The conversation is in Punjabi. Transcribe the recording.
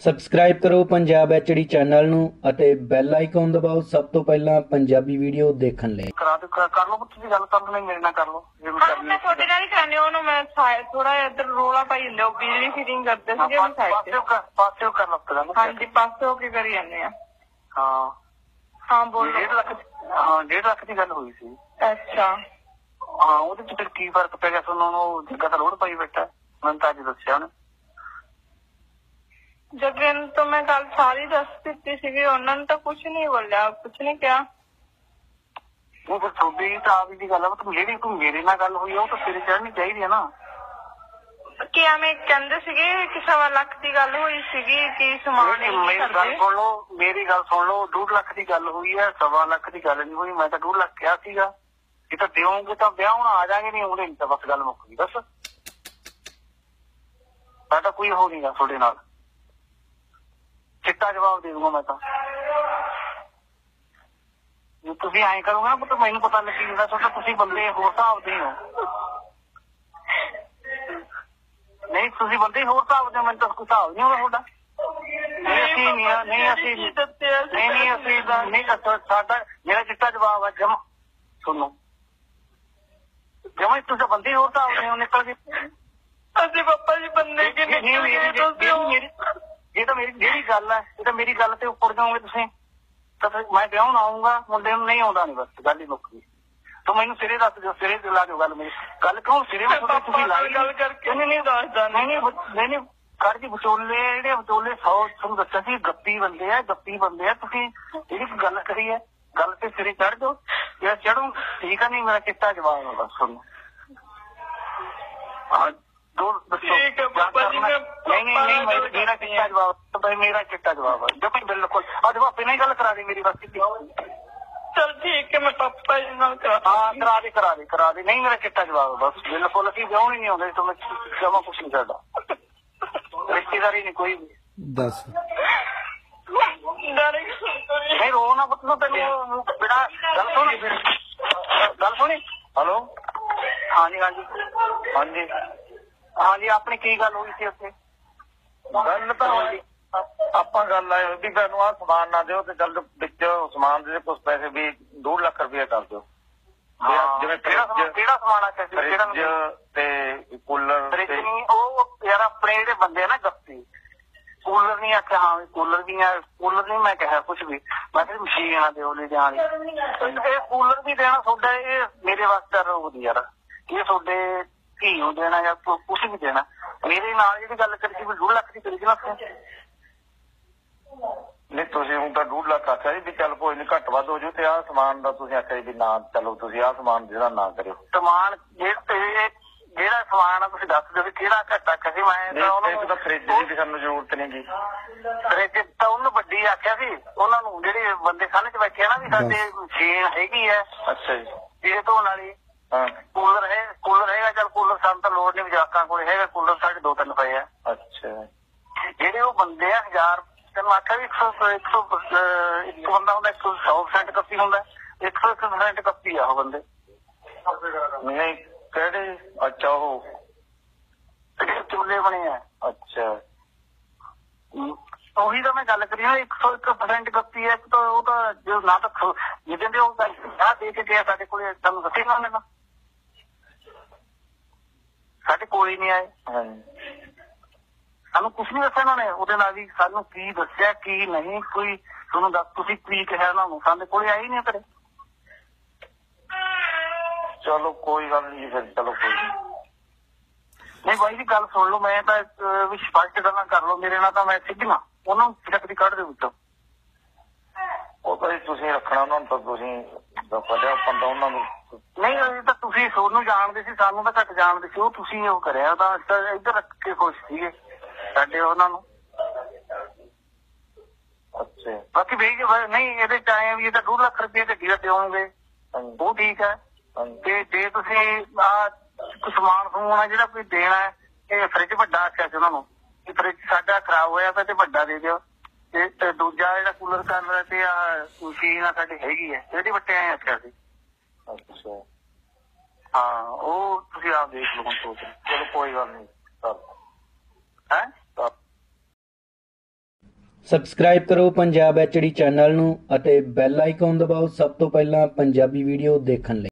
ਸਬਸਕ੍ਰਾਈਬ ਕਰੋ ਪੰਜਾਬ ਐਚਡੀ ਚੈਨਲ ਨੂੰ ਅਤੇ ਬੈਲ ਆਈਕਨ ਦਬਾਓ ਸਭ ਤੋਂ ਪਹਿਲਾਂ ਪੰਜਾਬੀ ਵੀਡੀਓ ਦੇਖਣ ਲਈ। ਕਰਾ ਦੇ ਕਰ ਕਰ ਲਓ ਤੁਸੀਂ ਗੱਲ ਕਰ ਲੈਣੀ ਮੇਰੇ ਨਾਲ ਕਰ ਲਓ ਜੇ ਮੈਂ ਹਾਂ ਕਰਨੀ ਮੈਂ ਤੁਹਾਡੇ ਨਾਲ ਹੀ ਕਰਨੀ ਉਹਨੂੰ ਮੈਂ ਥੋੜਾ ਇੱਧਰ ਰੋਲਾ ਪਾਈ ਜਾਂਦੇ ਉਹ ਬਿਜਲੀ ਫਿਟਿੰਗ ਕਰਦੇ ਸੀਗੇ ਉਹ ਸਾਈਡ ਤੇ। ਪਾਸੇ ਕਰ ਪਾਸੇ ਕਰ ਲੱਗ ਗੱਲ ਹਾਂਜੀ ਪਾਸੇ ਹੋ ਕੇ ਕਰੀ ਜਾਂਦੇ ਆ। ਹਾਂ। ਹਾਂ ਬੋਲੋ। ਡੇਢ ਲੱਖ ਹਾਂ ਡੇਢ ਲੱਖ ਦੀ ਗੱਲ ਹੋਈ ਸੀ। ਅੱਛਾ। ਹਾਂ ਉਹਦੇ ਚ ਫਿਰ ਕੀ ਫ਼ਰਕ ਪੈ ਗਿਆ? ਤੁਹਾਨੂੰ ਉਹ ਜੱਗਾ ਤਾਂ ਲੋੜ ਪਾਈ ਬੈਠਾ ਮੈਂ ਤਾਂ ਅੱਜ ਦੱਸਿਆ ਉਹਨੇ। ਜਗਨ ਤੋਂ ਮੈਂ ਕੱਲ ਸਾਰੀ ਦੱਸ ਦਿੱਤੀ ਸੀਗੀ ਉਹਨਾਂ ਨੇ ਤਾਂ ਕੁਝ ਨਹੀਂ ਬੋਲਿਆ ਕੁਝ ਨਹੀਂ ਕਿਹਾ। ਉਹ ਫਿਰ ਤੁਹਾਡੀ ਤਾਂ ਆਪ ਦੀ ਗੱਲ ਆ ਤੂੰ ਜਿਹੜੀ ਤੂੰ ਮੇਰੇ ਨਾਲ ਗੱਲ ਹੋਈ ਆ, ਉਹ ਤਾਂ ਤੇਰੇ ਚੜ੍ਹਨੀ ਚਾਹੀਦੀ ਹੈ ਨਾ। ਕਿ ਐਵੇਂ ਕਹਿੰਦੇ ਸੀਗੇ ਕਿ ਸਵਾ ਲੱਖ ਦੀ ਗੱਲ ਹੋਈ ਸੀਗੀ ਕਿ ਸਮਾਨ ਇਹ ਮੇਰੀ ਗੱਲ ਸੁਣ ਲਓ ਮੇਰੀ ਗੱਲ ਸੁਣ ਲਓ 2 ਲੱਖ ਦੀ ਗੱਲ ਹੋਈ ਹੈ ਸਵਾ ਲੱਖ ਦੀ ਗੱਲ ਨਹੀਂ ਹੋਈ ਮੈਂ ਤਾਂ 2 ਲੱਖ ਕਿਹਾ ਸੀਗਾ। ਜੇ ਤਾਂ ਦਿਓਗੇ ਤਾਂ ਵਿਆਹ ਹੁਣ ਆ ਜਾਗੇ ਨਹੀਂ ਉਹਨੇ ਤਾਂ ਬਸ ਗੱਲ ਮੁੱਕ ਗਈ ਬਸ। ਮੈਂ ਤਾਂ ਕੋਈ ਹੋ ਨਹੀਂਗਾ ਤੁਹਾਡੇ ਨਾਲ। ਚਿੱਟਾ ਜਵਾਬ ਦੇ ਦੂੰਗਾ ਮੈਂ ਤਾਂ ਜੇ ਤੁਸੀਂ ਐਂ ਕਰੋਗੇ ਨਾ ਤਾਂ ਮੈਨੂੰ ਪਤਾ ਲੱਗੀ ਜਾਂਦਾ ਤੁਹਾਡਾ ਤੁਸੀਂ ਬੰਦੇ ਹੋਰ ਹਿਸਾਬ ਦੇ ਹੋ ਨਹੀਂ ਤੁਸੀਂ ਬੰਦੇ ਹੋਰ ਹਿਸਾਬ ਦੇ ਹੋ, ਮੈਨੂੰ ਤਾਂ ਕੋਈ ਹਿਸਾਬ ਨਹੀਂ ਹੋਣਾ ਤੁਹਾਡਾ ਨਹੀਂ ਅਸੀਂ ਨਹੀਂ ਆ- ਨਹੀਂ ਅਸੀਂ ਕੀ ਦੱਸਿਆ ਸੀ? ਨਹੀਂ ਨਹੀਂ ਅਸੀਂ ਤਾਂ ਨਹੀਂ ਤਾਂ ਸਾਡਾ ਮੇਰਾ ਚਿੱਟਾ ਜਵਾਬ ਹੈ ਜਮ ਸੁਣੋ ਜਮਾ ਤੁਸੀਂ ਬੰਦੇ ਹੋਰ ਹਿਸਾਬ ਦੇ ਹੋ ਨਿਕਲ ਕੇ ਅਸੀਂ ਪਾਪਾ ਜੀ ਬੰਦੇ ਕਿ ਨਹੀਂ, ਨਹੀਂ ਨਹੀਂ, ਮੇਰੀ- ਤੁਸੀਂ ਉਹ- ਮੇਰੀ- ਇਹ ਤਾਂ ਮੇਰੀ ਜਿਹੜੀ ਗੱਲ ਹੈ ਇਹ ਤਾਂ ਮੇਰੀ ਗੱਲ ਤੇ ਉੱਪਰ ਜਾਓਗੇ ਤੁਸੀਂ। ਤਾਂ ਫਿਰ ਮੈਂ ਵਿਆਹ ਆਉਂਗਾ ਮੁੰਡੇ ਨੂੰ ਨਹੀਂ ਆਉਂਦਾ ਨਹੀਂ ਬਸ ਗੱਲ ਹੀ ਮੁੱਕ ਗਈ। ਤੂੰ ਮੈਨੂੰ ਸਿਰੇ ਦੱਸ ਦਿਓ ਸਿਰੇ ਤੇ ਲਾ ਦਿਓ ਗੱਲ ਮੇਰੀ। ਗੱਲ ਕਿਉਂ ਸਿਰੇ ਵਿੱਚ ਤੁਸੀਂ ਲਾਈ ਗੱਲ ਕਰਕੇ ਨਹੀਂ ਨਹੀਂ ਦੱਸਦਾ ਨਹੀਂ ਨਹੀਂ ਕਰ ਜੀ ਵਿਚੋਲੇ ਜਿਹੜੇ ਵਿਚੋਲੇ ਸੌ ਤੁਹਾਨੂੰ ਦੱਸਿਆ ਸੀ ਗੱਪੀ ਬੰਦੇ ਆ ਗੱਪੀ ਬੰਦੇ ਆ ਤੁਸੀਂ ਜਿਹੜੀ ਗੱਲ ਕਰੀ ਹੈ ਗੱਲ ਤੇ ਸਿਰੇ ਚੜ ਜਾਓ। ਜਾਂ ਚੜੋ ਠੀਕ ਆ ਨਹੀਂ ਮੇਰਾ ਚਿੱਟਾ ਜਵਾਬ ਆ ਬਸ ਤੁਹਾਨੂੰ ਹਾਂ ਦੋ ਦੱਸੋ। ਠੀਕ ਹੈ, ਜੀ, ਨਹੀਂ ਨਾਲ ਮੇਰਾ- ਚਿੱਟਾ ਜਵਾਬ ਤਾਂ ਮੇਰਾ ਚਿੱਟਾ ਜਵਾਬ। ਹੈ ਜਪੀ ਬਿਲਕੁਲ ਅੱਜ ਵਾਪੇ ਨਹੀਂ ਗੱਲ ਕਰਾ ਦੇ ਮੇਰੀ ਬਸ ਸਿੱਧੀ ਚਲ ਠੀਕ ਹੈ ਮੈਂ ਪਾਪਾ ਜੀ ਨਾਲ ਕਰਾ ਹਾਂ ਕਰਾ ਦੇ ਕਰਾ ਦੇ ਕਰਾ ਦੇ। ਨਹੀਂ ਮੇਰਾ ਚਿੱਟਾ ਜਵਾਬ ਹੈ ਬਸ। ਬਿਲਕੁਲ ਅਸੀਂ ਵਿਆਹ ਹੀ ਨਹੀਂ ਆਉਂਦੇ ਤਾਂ ਮੈਂ ਜਮਾ ਕੁਛ ਨਹੀਂ ਕਰਦਾ। ਰਿਸ਼ਤੇਦਾਰੀ ਨਹੀਂ ਕੋਈ ਵੀ। ਦੱਸ। ਡਰ ਨਹੀਂ ਰੋ ਨਾ ਪੁੱਤ ਨੂੰ ਤੈਨੂੰ ਬਿਨਾ ਗੱਲ ਸੁਣੀ। ਗੱਲ ਸੁਣੀ? ਹਲੋ? ਹਾਂਜੀ ਹਾਂਜੀ। ਹਾਂਜੀ। ਹਾਂਜੀ ਆਪਣੀ ਕੀ ਗੱਲ ਹੋਈ ਸੀ ਉੱਥੇ? ਗੱਲ ਤਾਂ ਹੋਈ। ਆਪਾਂ ਗੱਲ ਆਏ ਵੀ ਮੈਨੂੰ ਆ ਸਮਾਨ ਨਾ ਦਿਓ ਤੇ ਗੱਲ ਵਿੱਚ ਸਮਾਨ ਦੇ ਕੁਝ ਪੈਸੇ ਵੀ 2 ਲੱਖ ਰੁਪਏ ਕਰ ਦਿਓ। ਜਿਵੇਂ ਕਿਹੜਾ ਸਮਾਨ ਫ੍ਰਿਜ ਕਿਹੜਾ ਸਮਾਨ ਆ ਕਿਹੜਾ ਫ੍ਰਿਜ ਤੇ ਕੂਲਰ ਫ੍ਰਿਜ ਤੇ ਨਹੀਂ ਉਹ ਯਾਰ ਆਪਣੇ ਜਿਹੜੇ ਬੰਦੇ ਆ ਨਾ ਗੱਪੀ ਕੂਲਰ ਨਹੀਂ ਆਖਿਆ ਹਾਂ ਕੂਲਰ ਵੀ ਆ ਕੂਲਰ ਨਹੀਂ ਮੈਂ ਕਿਹਾ ਕੁਝ ਵੀ। ਮੈਂ ਕਿਹਾ ਮਸ਼ੀਨ ਆ ਦਿਓ ਲੈ ਜਾਣ ਇਹ ਕੂਲਰ ਵੀ ਦੇਣਾ ਤੁਹਾਡਾ ਇਹ ਮੇਰੇ ਵਾਸਤੇ ਰੋਗ ਦੀ ਯਾਰ। ਇਹ ਤੁਹਾਡੇ ਧੀ ਨੂੰ ਦੇਣਾ ਜਾਂ ਕੁਝ ਵੀ ਦੇਣਾ। ਮੇਰੇ ਨਾਲ ਜਿਹੜੀ ਗੱਲ ਕਰੀ ਸੀ ਵੀ 2 ਲੱਖ ਦੀ ਕਰੀ ਸੀ ਨਾ ਤੁਸੀਂ। ਨਹੀਂ ਤੁਸੀਂ ਹੁਣ ਤਾਂ 2 ਲੱਖ ਆਖਿਆ ਸੀ ਵੀ ਚੱਲ ਕੋਈ ਨਹੀਂ ਘੱਟ ਵੱਧ ਹੋ ਜੂ ਤੇ ਆਹ ਸਮਾਨ ਦਾ ਤੁਸੀਂ ਆਖਿਆ ਵੀ ਨਾ ਚਲੋ ਤੁਸੀਂ ਆਹ ਸਮਾਨ ਜਿਹੜਾ ਨਾ ਕਰਿਓ। ਸਮਾਨ ਜਿਹੜਾ ਸਮਾਨ ਆ ਤੁਸੀਂ ਦੱਸ ਦਿਓ ਵੀ ਕਿਹੜਾ ਘਟਾ ਕਸੀ ਮੈਂ ਤਾਂ ਇੱਕ ਤਾਂ ਫ੍ਰਿਜ ਦੀ ਸਾਨੂੰ ਜ਼ਰੂਰਤ ਨਹੀਂ ਗੀ। ਫ੍ਰਿਜ ਤਾਂ ਉਹਨੂੰ ਵੱਡੀ ਆਖਿਆ ਸੀ ਉਹਨਾਂ ਨੂੰ ਜਿਹੜੇ ਬੰਦੇ ਖਾਣੇ 'ਚ ਬੈਠੇ ਆ ਨਾ ਵੀ ਸਾਡੇ ਮਸ਼ੀਨ ਹੈਗੀ ਹੈ ਅੱਛਾ ਜੀ। ਇਹ ਵਾਲੀ। ਹਾਂ ਕੂਲਰ ਹੈ ਕੂਲਰ ਹੈਗਾ ਚਲ ਕੂਲਰ ਸਾਨੂੰ ਤਾਂ ਲੋੜ ਨਹੀਂ ਵਿਜਾਕਾਂ ਕੋਲ ਹੈਗਾ ਕੂਲਰ ਸਾਡੇ ਦੋ ਤਿੰਨ ਪਏ ਆ। ਅੱਛਾ। ਜਿਹੜੇ ਉਹ ਬੰਦੇ ਆ ਹਜ਼ਾਰ ਤੈਨੂੰ ਆਖਿਆ ਵੀ 100 100 ਇੱਕ ਬੰਦਾ ਹੁੰਦਾ 100% ਕੱਪੀ ਹੁੰਦਾ 100% ਕੱਪੀ ਆ ਉਹ ਬੰਦੇ। ਨਹੀਂ ਕਿਹੜੇ? ਅੱਛਾ ਉਹ। ਚੁੱਲੇ ਬਣੇ ਆ। ਅੱਛਾ। ਉਹੀ ਤਾਂ ਮੈਂ ਗੱਲ ਕਰੀ ਨਾ 101% ਕੱਪੀ ਹੈ ਇੱਕ ਤਾਂ ਉਹ ਤਾਂ ਜੋ ਨਾ ਤਾਂ ਜਿਹਦੇ ਦੇ ਉਹ ਆ ਦੇ ਕੇ ਗਿਆ ਸਾਡੇ ਕੋਲੇ ਤੁਹਾਨੂੰ ਦੱਸੇ ਨਾ ਨਾ? ਸਾਡੇ ਕੋਲ ਹੀ ਨਹੀਂ ਆਏ। ਸਾਨੂੰ ਕੁਝ ਨਹੀਂ ਦੱਸਿਆ ਇਹਨਾਂ ਨੇ ਉਹਦੇ ਨਾਲ ਵੀ ਸਾਨੂੰ ਕੀ ਦੱਸਿਆ, ਕੀ ਨਹੀਂ, ਕੋਈ ਤੁਹਾਨੂੰ ਦੱਸ, ਤੁਸੀਂ ਕੀ ਕਿਹਾ ਉਹਨਾਂ ਨੂੰ? ਸਾਡੇ ਕੋਲੇ ਆਏ ਹੀ ਨਹੀਂ ਕਰੇ ਚਲੋ ਕੋਈ ਗੱਲ ਨਹੀਂ ਫਿਰ ਚਲੋ ਕੋਈ ਨਹੀਂ। ਬਾਈ ਜੀ, ਗੱਲ ਸੁਣ ਲਓ, ਮੈਂ ਤਾਂ ਵੀ ਸਪਸ਼ਟ ਗੱਲਾਂ ਕਰ ਲਓ, ਮੇਰੇ ਨਾਲ ਤਾਂ ਮੈਂ ਸਿੱਧੀਆਂ ਉਹਨਾਂ ਨੂੰ ਚੱਕਰੀ ਕੱਢ ਦੇ ਵਿੱਚੋਂ। ਉਹ ਤਾਂ ਤੁਸੀਂ ਰੱਖਣਾ ਉਹਨਾਂ ਨੂੰ ਤਾਂ ਤੁਸੀਂ ਪਤਾ ਪੰਦਾ ਉਹਨਾਂ ਨੂੰ ਨਹੀਂ ਇਹ ਤਾਂ ਤੁਸੀਂ ਸੋਨੂੰ ਜਾਣਦੇ ਸੀ ਸਾਨੂੰ ਤਾਂ ਘੱਟ ਜਾਣਦੇ ਸੀ ਉਹ ਤੁਸੀਂ ਉਹ ਕਰਿਆ ਤਾਂ ਅਸੀਂ ਤਾਂ ਇੱਧਰ ਰੱਖ ਕੇ ਖੁਸ਼ ਸੀਗੇ ਸਾਡੇ ਉਹਨਾਂ ਨੂੰ। ਅੱਛਾ। ਬਾਕੀ ਵੀ ਨਹੀਂ ਇਹਦੇ ਚ ਆਏ ਵੀ ਇਹ ਤਾਂ 2 ਲੱਖ ਰੁਪਏ ਗੱਡੀ ਦਾ ਦਿਓਗੇ ਹਾਂਜੀ। ਉਹ ਠੀਕ ਹੈ। ਤੇ ਜੇ ਤੁਸੀਂ ਆ ਸਮਾਨ ਆ ਜਿਹੜਾ ਕੋਈ ਦੇਣਾ ਹੈ ਇਹ ਫ੍ਰਿਜ ਵੱਡਾ ਆਖਿਆ ਸੀ ਉਹਨਾਂ ਨੂੰ ਕਿ ਫ੍ਰਿਜ ਸਾਡਾ ਖਰਾਬ ਹੋਇਆ ਪਿਆ ਤੇ ਵੱਡਾ ਦੇ ਦਿਓ। ਤੇ ਤੇ ਦੂਜਾ ਜਿਹੜਾ ਕੂਲਰ ਕਰ ਰਿਹਾ ਤੇ ਆ ਮਸ਼ੀਨ ਆ ਸਾਡੀ ਹੈਗੀ ਹੈ ਇਹਦੀ ਵੱਟੇ ਆਏ ਆਖਿਆ ਸੀ। ਅੱਛਾ। ਹਾਂ, ਉਹ ਤੁਸੀਂ ਆਪ ਦੇਖ ਲਓ ਹੁਣ ਸੋਚ ਚਲੋ, ਕੋਈ ਗੱਲ ਨਹੀਂ। ਹੈ? ਸਬਸਕ੍ਰਾਈਬ ਕਰੋ ਪੰਜਾਬ ਐਚਡੀ ਚੈਨਲ ਨੂੰ ਅਤੇ ਬੈਲ ਆਈਕਨ ਦਬਾਓ ਸਭ ਤੋਂ ਪਹਿਲਾਂ ਪੰਜਾਬੀ ਵੀਡੀਓ ਦੇਖਣ ਲਈ।